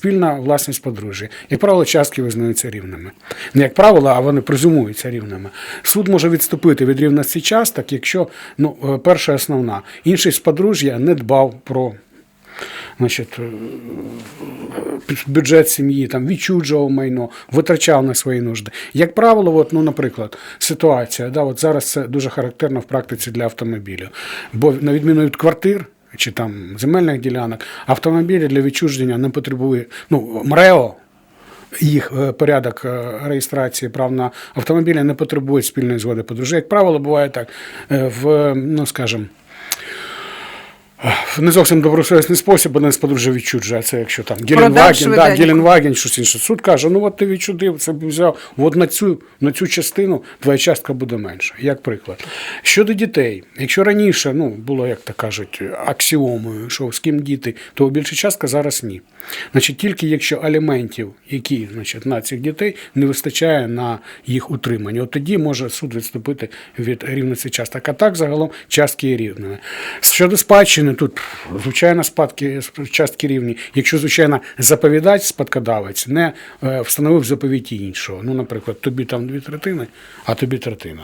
спільна власність подружжя. Як правило, частки визнаються рівними. Не як правило, а вони презумуються рівними. Суд може відступити від рівності часток, якщо ну, е, перша основна. Інший з подружжя не дбав про значить, е, бюджет сім'ї, там, відчуджував майно, витрачав на свої нужди. Як правило, от, ну, наприклад, ситуація, да, от зараз це дуже характерно в практиці для автомобілів. Бо на відміну від квартир, чи там земельних ділянок, автомобілі для відчуження не потребує, ну, МРЕО, їх е, порядок е, реєстрації прав на автомобілі не потребує спільної згоди подружжя. Як правило, буває так е, в, ну скажімо, не зовсім добросовісний спосіб один з подружжя відчуджує. Це якщо там Геленваген, да. Геленваген, щось інше. Суд каже: ну от ти відчудив, це б взяв. От на цю, на цю частину твоя частка буде менша. Як приклад. Щодо дітей, якщо раніше ну, було, як то кажуть, аксіомою, що з ким діти, то більша частка зараз ні. Значить, тільки якщо аліментів, які значить, на цих дітей не вистачає на їх утримання, от тоді може суд відступити від рівності часток. А так загалом частки є рівними. Щодо спадщини, тут звичайно спадки частки рівні. Якщо, звичайно, заповідач, спадкодавець не е, встановив заповіті іншого. Ну, наприклад, тобі там дві третини, а тобі третина.